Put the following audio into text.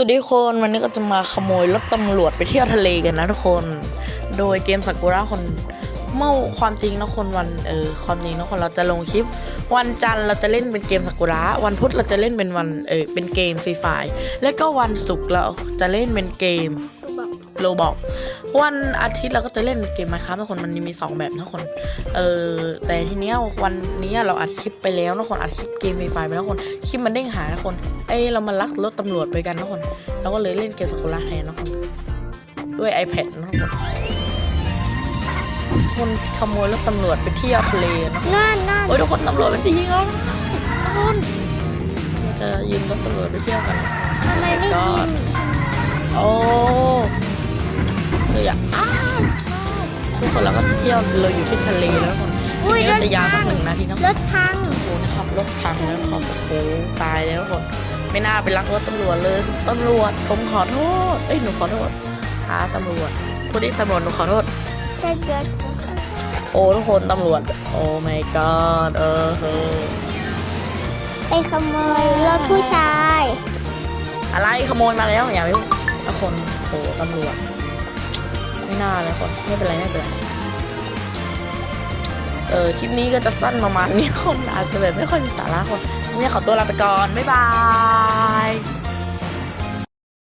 สวัสดีทุกคนวันนี้ก็จะมาขโมยรถตำรวจไปเที่ยวทะเลกันนะทุกคน โดยเกมสักุระคนเมื่อความจริงนะคนวันเออความจริงนะคนเราจะลงคลิป วันจันทร์เราจะเล่นเป็นเกมสักุระวันพุธเราจะเล่นเป็นวันเออเป็นเกมฟรีไฟและก็วันศุกร์เราจะเล่นเป็นเกม โลบอกวันอาทิตย์เราก็จะเล่นเป็นเกมมาครับทุกคนมันมีสองแบบนะทุกคน เออแต่ทีเนี้ยวันนี้เราอัดคลิปไปแล้วนะคนอัดคลิปเกมฟรีไฟไปแล้วคนคลิปมันเด้งหายนะคนเอ้ยเรามาลักรถตำรวจไปกันนะคนเราก็เลยเล่นเกมสกุลาแทนนะคนด้วย iPad นะคนคนขโมยรถตำรวจไปเที่ยวทะเลนะนั่นนั่นโอ้ยทุกคนตำรวจมันจะยิงเราทุกคนเราจะยืมรถตำรวจไปเที่ยวกันนะทำไมไม่กินโอ้ นเราก็เที่ยวเราอยู่ที่ทะเลแล้วทุกคนทีนี้เราจะยาวสักหนึ่งนาทีนะรถพังโอ้โหนะครับรถพังแล้วนะครับโอ้โหตายแล้วคนไม่น่าไปลักรถตำรวจเลยตำรวจผมขอโทษเอ้ยหนูขอโทษท้าตำรวจพูดดิตำรวจหนูขอโทษจะเกิดโอ้ทุกคนตำรวจ โอ้ my god เออเออไปขโมยรถผู้ชาย อะไรขโมยมาแล้วอย่าไปยุ่งทุกคนโอ้ตำรวจ หน่าเลยคนไม่เป็นไรไม่เป็นไร เออคลิปนี้ก็จะสั้นประมาณนี้คนอาจจะแบบไม่ค่อยมีสาระคนนี่ขอตัวลาไปก่อน บ๊ายบาย